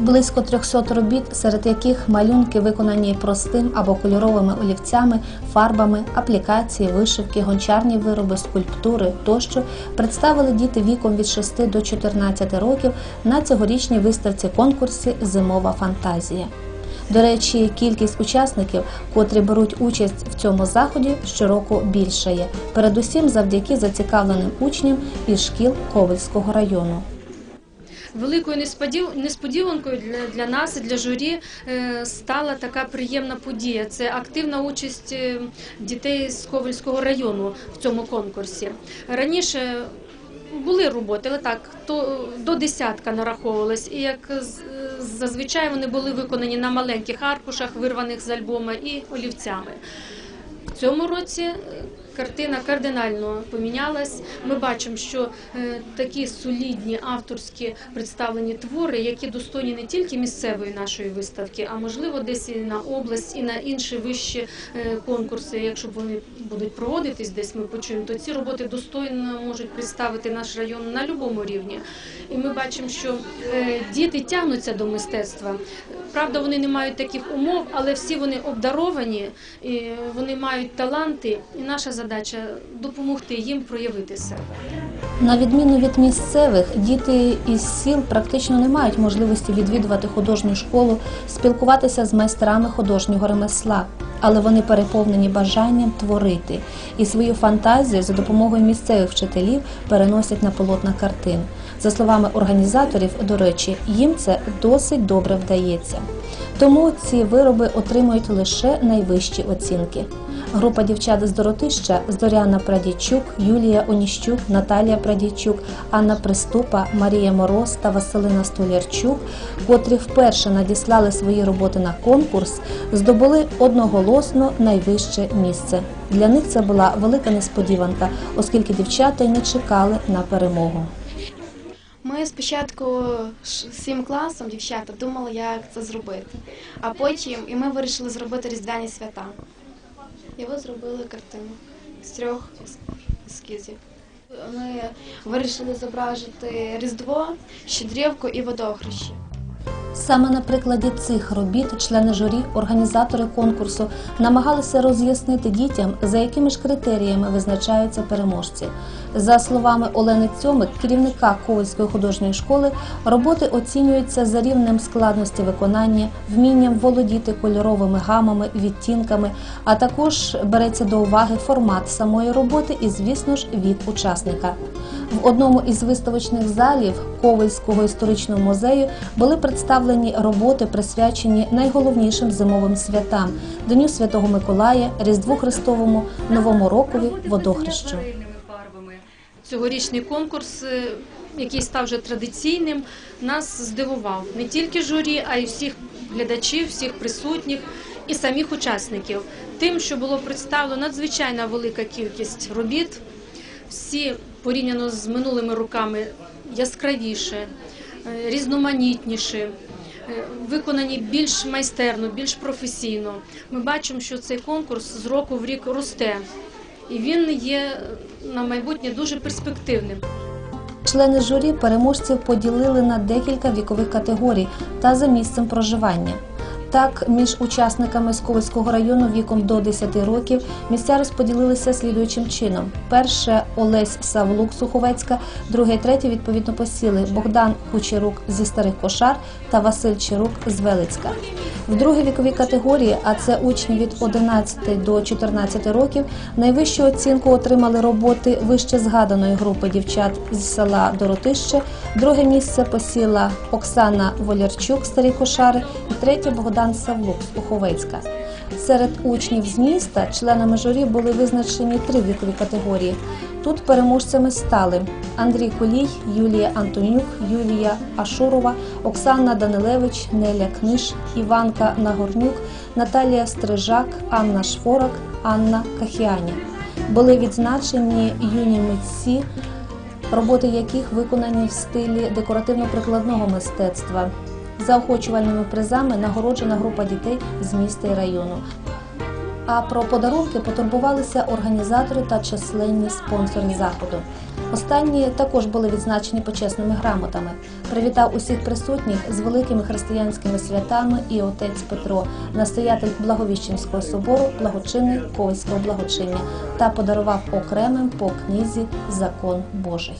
Близько 300 робіт, серед яких малюнки виконані простим або кольоровими олівцями, фарбами, аплікації, вишивки, гончарні вироби, скульптури тощо представили діти віком від 6 до 14 років на цьогорічній виставці конкурсі Зимова фантазія. До речі, кількість учасників, котрі беруть участь в цьому заході, щороку більшає, передусім завдяки зацікавленим учням із шкіл Ковельського району. Великою несподів- несподіванкою для, для нас і для журі е, стала така приємна подія. Це активна участь е, дітей з Ковальського району в цьому конкурсі. Раніше були роботи, але так, то до десятка нараховувалось. І як зазвичай вони були виконані на маленьких аркушах, вирваних з альбома і олівцями. Цьому році е, картина кардинально помінялась. Ми бачимо, що е, такі солідні авторські представлені твори, які достойні не тільки місцевої нашої виставки, а можливо десь і на область, і на інші вищі е, конкурси. Якщо вони будуть проводитись, десь ми почуємо, то ці роботи достойно можуть представити наш район на будь-якому рівні. І ми бачимо, що діти тягнуться до мистецтва. Правда, вони не мають таких умов, але всі вони обдаровані, і вони мають таланти, і наша задача допомогти їм проявити себе. На відміну від місцевих, діти із сіл практично не мають можливості відвідувати художню школу, спілкуватися з майстрами художнього ремесла, але вони переповнені бажанням творити і свою фантазію за допомогою місцевих вчителів переносять на полотна картин. За словами організаторів, до речі, їм це досить добре вдається. Тому ці вироби отримують лише найвищі оцінки. Група дівчат з Доротища Зоряна Прадійчук, Юлія Оніщук, Наталія Прадійчук, Анна Приступа, Марія Мороз та Василина Столярчук, котрі вперше надіслали свої роботи на конкурс, здобули одноголосно найвище місце. Для них це була велика несподіванка, оскільки дівчата й не чекали на перемогу. Ми спочатку всім класом, дівчата, думали, як це зробити. А потім і ми вирішили зробити різдвяні свята. Ви зробили картину з трьох ескізів. Ми вирішили зображити Різдво, Щедрівку і водохрещі. Саме на прикладі цих робіт члени журі, організатори конкурсу намагалися роз'яснити дітям, за якими ж критеріями визначаються переможці. За словами Олени Цьомик, керівника Ковальської художньої школи, роботи оцінюються за рівнем складності виконання, вмінням володіти кольоровими гамами, відтінками, а також береться до уваги формат самої роботи і, звісно ж, вік учасника. В одному із виставочних залів Ковальського історичного музею були представлені роботи, присвячені найголовнішим зимовим святам Дню Святого Миколая, Різдву Христовому, Новому рокові, водохрещу. Цьогорічний конкурс, е, який став вже традиційним, нас здивував не тільки журі, а й всіх глядачів, всіх присутніх і самих учасників. Тим, що було представлено надзвичайна велика кількість робіт, всі порівняно з минулими роками яскравіше, е, різноманітніше. е, Виконані більш майстерно, більш професійно. Ми бачимо, що цей конкурс з року в рік росте, і він є на майбутнє дуже перспективним. Члени журі переможців поділили на декілька вікових категорій та за місцем проживання. Так, між учасниками з Ковальського району віком до 10 років місця розподілилися слідуючим чином: перше Олесь Савлук Суховецька, друге третє відповідно посіли Богдан Кучерук зі старих кошар та Василь Чирук з Велицька. В другій віковій категорії, а це учні від 11 до 14 років, найвищу оцінку отримали роботи вище згаданої групи дівчат з села Доротище. Друге місце посіла Оксана Волярчук, старі кошари, і третє Богдан Савлук з Уховецька. Серед учнів з міста членами журі були визначені три вікові категорії. Тут переможцями стали Андрій Кулій, Юлія Антонюк, Юлія Ашурова, Оксана Данилевич, Неля Книж, Іванка Нагорнюк, Наталія Стрижак, Анна Шфорак, Анна Кахіаня. Були відзначені юні митці, роботи яких виконані в стилі декоративно-прикладного мистецтва. Заохочувальними призами нагороджена група дітей з міста і району. А про подарунки потурбувалися організатори та численні спонсори заходу. Останні також були відзначені почесними грамотами. Привітав усіх присутніх з великими християнськими святами і отець Петро, настоятель Благовіщенського собору, благочинний Ковальського благочиння та подарував окремим по книзі Закон Божий.